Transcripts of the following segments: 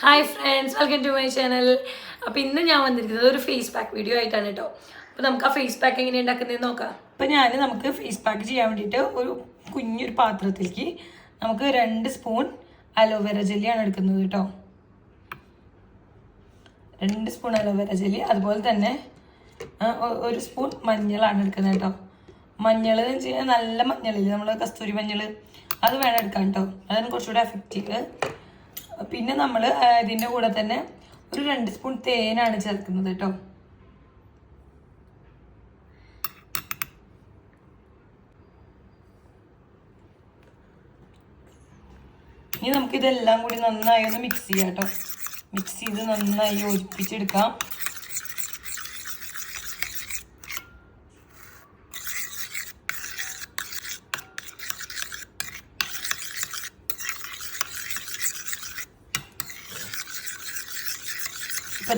Hi friends welcome to my channel അപ്പോൾ ഇന്ന് ഞാൻ വന്നിരിക്കുന്നത് ഒരു ഫേസ് പാക്ക് വീഡിയോ ആയിട്ടാണ് കേട്ടോ അപ്പോൾ നമുക്ക് ആ ഫേസ് പാക്ക് എങ്ങനെ ഉണ്ടാക്കുന്നതെന്ന് നോക്കാം. അപ്പോൾ ഞാൻ നമുക്ക് ഫേസ് പാക്ക് ചെയ്യാൻ വേണ്ടിയിട്ട് ഒരു കുഞ്ഞൊരു പാത്രത്തിലേക്ക് നമുക്ക് രണ്ട് സ്പൂൺ അലോവേര ജെല്ലിയാണ് എടുക്കുന്നത് കേട്ടോ രണ്ട് സ്പൂൺ അലോവേര ജെല്ലി അതുപോലെ തന്നെ ഒരു സ്പൂൺ മഞ്ഞളാണ് എടുക്കുന്നത് കേട്ടോ മഞ്ഞൾ എന്ന് വെച്ച് കഴിഞ്ഞാൽ നല്ല മഞ്ഞളില്ലേ? നമ്മൾ കസ്തൂരി മഞ്ഞൾ അത് വേണം എടുക്കാൻ കേട്ടോ അതാണ് കുറച്ചുകൂടെ എഫക്റ്റീവ് പിന്നെ നമ്മൾ ഇതിന്റെ കൂടെ തന്നെ ഒരു രണ്ട് സ്പൂൺ തേനാണ് ചേർക്കുന്നത് കേട്ടോ. ഇനി നമുക്കിതെല്ലാം കൂടി നന്നായി ഒന്ന് മിക്സ് ചെയ്യാം കേട്ടോ. മിക്സ് ചെയ്ത് നന്നായി യോജിപ്പിച്ചെടുക്കാം.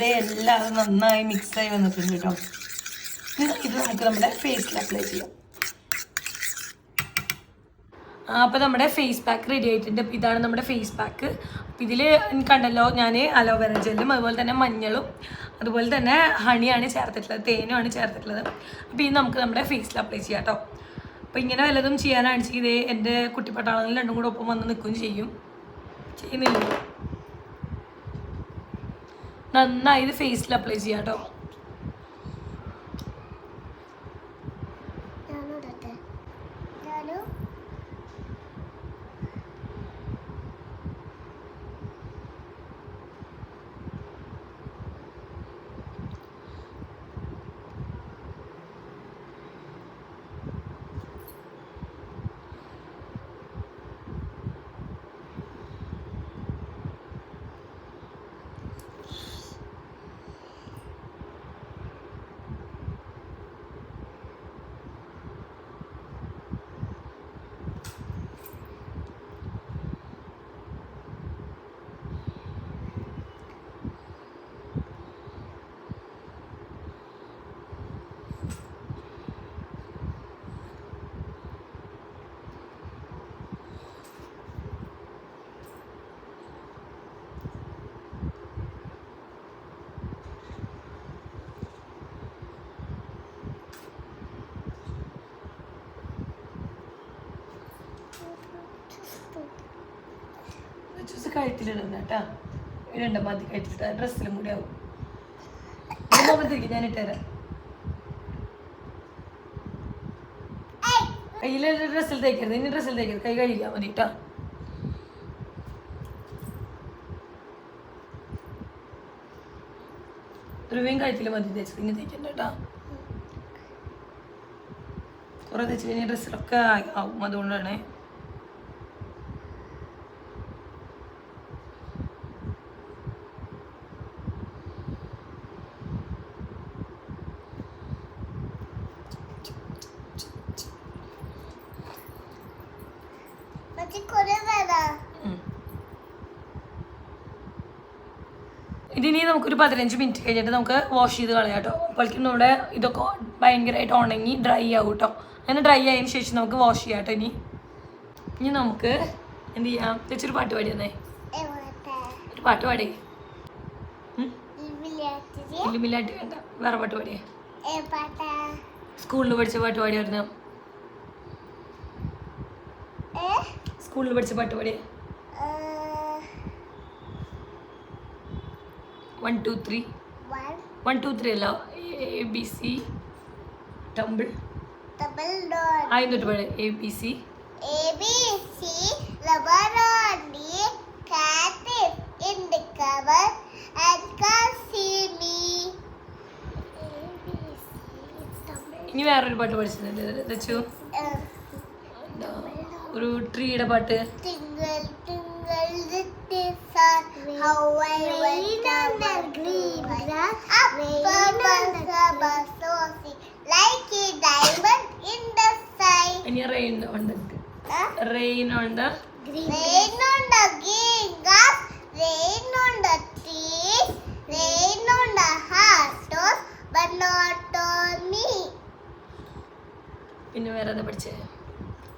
ദേ എല്ലാം നന്നായി മിക്സ് ആയി വന്നിട്ടുണ്ട് കേട്ടോ. ഇത് നമുക്ക് നമ്മുടെ ഫേസിൽ അപ്ലൈ ചെയ്യാം. അപ്പോൾ നമ്മുടെ ഫേസ് പാക്ക് റെഡി ആയിട്ടുണ്ട്. അപ്പം ഇതാണ് നമ്മുടെ ഫേസ് പാക്ക് അപ്പോൾ ഇതിൽ കണ്ടല്ലോ ഞാൻ അലോവേറ ജെല്ലും അതുപോലെ തന്നെ മഞ്ഞളും അതുപോലെ തന്നെ ഹണിയാണ് ചേർത്തിട്ടുള്ളത് തേനുമാണ് ചേർത്തിട്ടുള്ളത്. അപ്പോൾ ഇത് നമുക്ക് നമ്മുടെ ഫേസിൽ അപ്ലൈ ചെയ്യാം കേട്ടോ. അപ്പോൾ ഇങ്ങനെ വല്ലതും ചെയ്യാനാണ് ചെയ്തേ. എന്റെ കുട്ടിപ്പട്ടാളങ്ങളിൽ രണ്ടും കൂടെ ഒപ്പം വന്ന് നിൽക്കുകയും ചെയ്യും. ചെയ്യുന്നില്ല? നന്നായി ഇത് ഫേസിൽ അപ്ലൈ ചെയ്യാം കേട്ടോ ജ്യൂസ് കഴുത്തിലിടുന്ന കേട്ടാ ഇടണ്ട മതി കഴുത്തിലിട്ട. ഡ്രസ്സിലും കൂടി ആവും. മുഖത്തേക്ക് ഞാൻ ഇട്ടുതരാം കയ്യിലെ ഡ്രസ്സിൽ തേക്കരുത്. ഇനി ഡ്രസ്സിൽ തേക്കരുത്. കൈ കഴിയില്ല മതി കേട്ടോ ധ്രുവയും കഴുത്തിൽ മതി തേച്ചത്. ഇനി തേക്കണ്ട കേട്ടോ കുറെ തേച്ച് കഴിഞ്ഞാൽ ഡ്രസ്സിലൊക്കെ ആവും അതുകൊണ്ടാണ് മറ്റേ കുറെ വേണം ഉം. ഇതിനി നമുക്കൊരു പതിനഞ്ച് മിനിറ്റ് കഴിഞ്ഞിട്ട് നമുക്ക് വാഷ് ചെയ്ത് കളയാം കേട്ടോ. അപ്പോഴേക്കും നമ്മുടെ ഇതൊക്കെ ഭയങ്കരമായിട്ട് ഉണങ്ങി ഡ്രൈ ആവും കേട്ടോ. അങ്ങനെ ഡ്രൈ ആയതിന് ശേഷം നമുക്ക് വാഷ് ചെയ്യാം കേട്ടോ ഇനി. ഇനി നമുക്ക് എന്ത് ചെയ്യാം? ചേച്ചൊരു പാട്ട് പാടി തന്നേ ഒരു പാട്ട് പാടി. ഇല്ലുമില്ലാട്ട് വേണ്ട. വേറെ പാട്ട് പാടിയേ. സ്കൂളിൽ പഠിച്ച പാട്ട് പാടിയായിരുന്നു. സ്കൂളിൽ പഠിച്ച പാട്ട് പാടിയേ. Two three one one two three അല്ല. എ ബി സി ടംബിൾ ആദ്യം തൊട്ട് പാട് A B C A B C. Laboratory cat is in the cupboard and can't see me. A B C. ഇനി വേറൊരു പാട്ട് പഠിച്ചിട്ടുണ്ട്. ഒരു ട്രീയുടെ പാട്ട്. How I rain on the green grass, rain on the saucy, like a diamond in the sky. ഇനി rain on the Huh? Rain on the Rain on the green grass, rain on the trees, rain on the horses, but not on me. പിന്നെ വേറെ എന്താ പഠിച്ചേ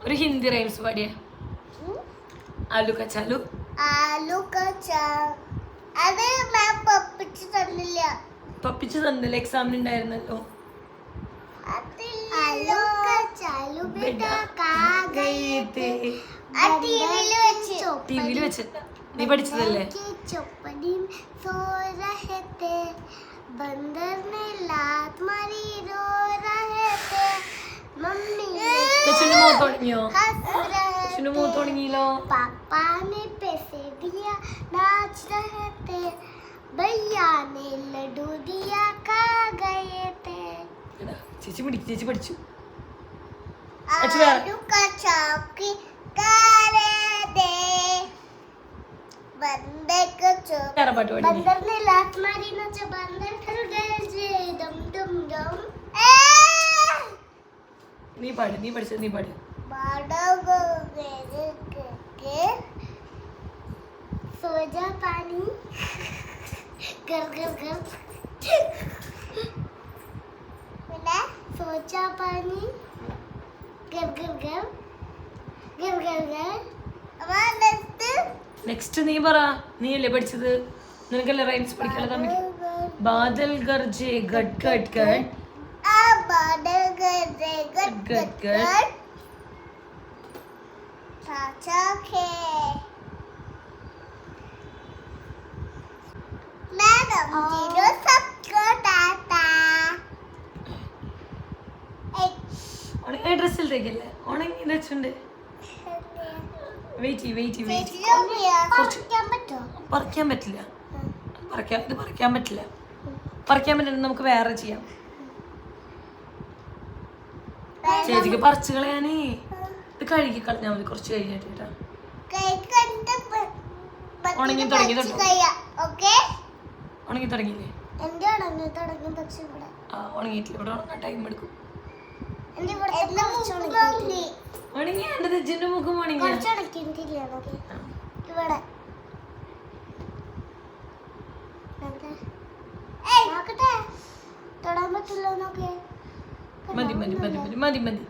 ഒരു Hindi rhymes പാടിയേ ആലു കച്ചാലു പപ്പിച്ച് തന്നില്ല. എക്സാമിന് ഉണ്ടായിരുന്നല്ലോ. ടിവിയിൽ വെച്ച്. നീ പഠിച്ചതല്ലേ? തുടങ്ങിയോ തുടങ്ങിയല്ലോ പാപ്പാനെ दिया नाच रहे थे भैया ने लड्डू दिया खा गए थे എടാ, ചേച്ചി പിടിക്കും ചേച്ചി പഠിച്ചു अच्छा यार। आलू का चौकी खा रहे थे बंदे को चौकी വേറെ പാട്ട് പാടി बंदर ने लात मारी ना जो बंदर कर गए जे दम दम दम നീ പാട് നീ പഠിച്ചത് നീ പാട് बड़ा गो गए के सो जा पानी कर कर कर പിന്നെ सो जा पानी कर कर कर कर कर कर അമ്മ നെക്സ്റ്റ് നെക്സ്റ്റ് നീ പറ നീ അല്ലേ പഠിച്ചത് നിനക്കല്ലേ റൈംസ് പഠിക്കാനുള്ള തമ്മിൽ ബാദൽ ഗർജെ ഗഡ് ഗഡ് ഗഡ് ആ ബാദൽ ഗഡ് ഗഡ് ഗഡ് ഗഡ് ഗഡ്. ഗഡ് ഉണങ്ങിയ ഡ്രസ്സിൽ തേക്കില്ലേ ഉണങ്ങി തച്ചുണ്ട് വെയിറ്റ് വെയിറ്റ് വെയിറ്റ് പറിക്കാൻ പറ്റില്ല. പറിക്കാൻ ഇത് പറിക്കാൻ പറ്റില്ല. പറിക്കാൻ പറ്റില്ല നമുക്ക് വേറെ ചെയ്യാം. ചേച്ചിക്ക് പറിച്ചു കളയാനേ. ഇത് കഴുകി കളഞ്ഞാൽ മതി കുറച്ച് കഴിഞ്ഞിട്ട് ഉണങ്ങി തുടങ്ങി തൊട്ടോ ഉണങ്ങി തുടങ്ങിയില്ലേ? എന്റെ ഉണങ്ങി തുടങ്ങി പക്ഷെ ഇവിടെ? ആ ഉണങ്ങിയിട്ടില്ല. ഇവിടെ ഉണങ്ങാൻ ടൈം എടുക്കും. എന്റെ മുഖം ഉണങ്ങി. ഇവിടെ. തൊടാൻ പറ്റില്ലോ മതി മതി മതി മതി മതി മതി.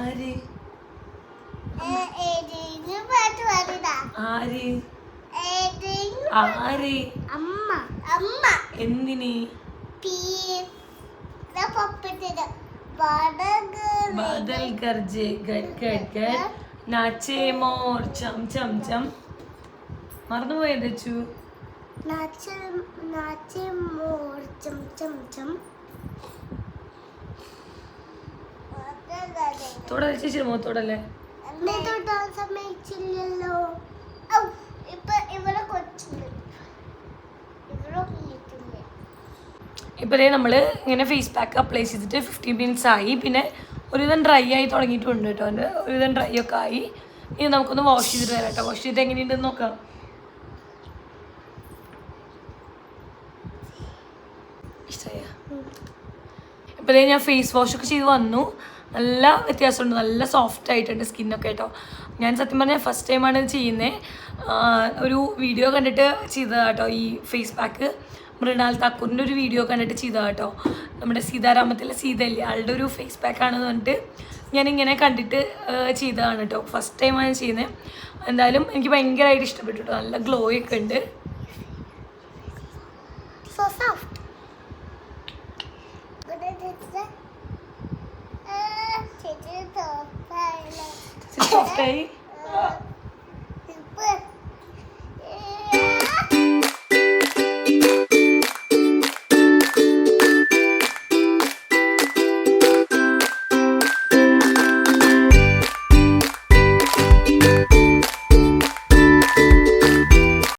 ആര്? ആര്? ആര്? അമ്മ. അമ്മ. എന്തിന്? ബാദൽ ഗർജെ. ഗഡ് ഗഡ് ഗഡ് നാച്ചേ മോർ ചം ചം ചം. മറന്നുപോയ ദച്ചു നാച്ച് മോർ ചം ചം ചം. തൊടല്ലേ ചേച്ചി മുഖത്തോടല്ലേ നീ തൊട്ടാൻ സമ്മതിച്ചില്ലല്ലോ ഔ, ഇപ്പൊ ഇവിടെ കൊച്ചുണ്ട് ഇപ്പോൾ നമ്മൾ ഇങ്ങനെ ഫേസ് പാക്ക് അപ്ലൈ ചെയ്തിട്ട് ഫിഫ്റ്റീൻ മിനിറ്റ്സ് ആയി. പിന്നെ ഒരുവിധം ഡ്രൈ ആയി തുടങ്ങിയിട്ടുണ്ട് കേട്ടോ. എന്റെ ഒരുവിധം ഡ്രൈ ഒക്കെ ആയി. ഇനി നമുക്കൊന്ന് വാഷ് ചെയ്തിട്ട് വരാം കേട്ടോ. വാഷ് ചെയ്ത് എങ്ങനെയുണ്ടെന്ന് നോക്കാം. ഇഷ്ടമായ ഇപ്പോൾ ഞാൻ ഫേസ് വാഷ് ഒക്കെ ചെയ്ത് വന്നു. നല്ല വ്യത്യാസമുണ്ട്. നല്ല സോഫ്റ്റ് ആയിട്ടുണ്ട് സ്കിന്നൊക്കെ കേട്ടോ. ഞാൻ സത്യം പറഞ്ഞാൽ ഫസ്റ്റ് ടൈമാണ് ചെയ്യുന്നത് ഒരു വീഡിയോ കണ്ടിട്ട് ചെയ്തതാണ് കേട്ടോ ഈ ഫേസ് പാക്ക് മൃണാൽ താക്കൂറിന്റെ ഒരു വീഡിയോ കണ്ടിട്ട് ചെയ്തതാണ് കേട്ടോ. നമ്മുടെ സീതാരാമത്തിലെ സീതയില്ലേ? ആളുടെ ഒരു ഫേസ് പാക്കാണെന്ന് പറഞ്ഞിട്ട് ഞാനിങ്ങനെ കണ്ടിട്ട് ചെയ്തതാണ് കേട്ടോ. ഫസ്റ്റ് ടൈമാണ് ചെയ്യുന്നത് എന്തായാലും എനിക്ക് ഭയങ്കരമായിട്ട് ഇഷ്ടപ്പെട്ടു കേട്ടോ. നല്ല ഗ്ലോ ഒക്കെ ഉണ്ട്. So soft. 你走开了 fake.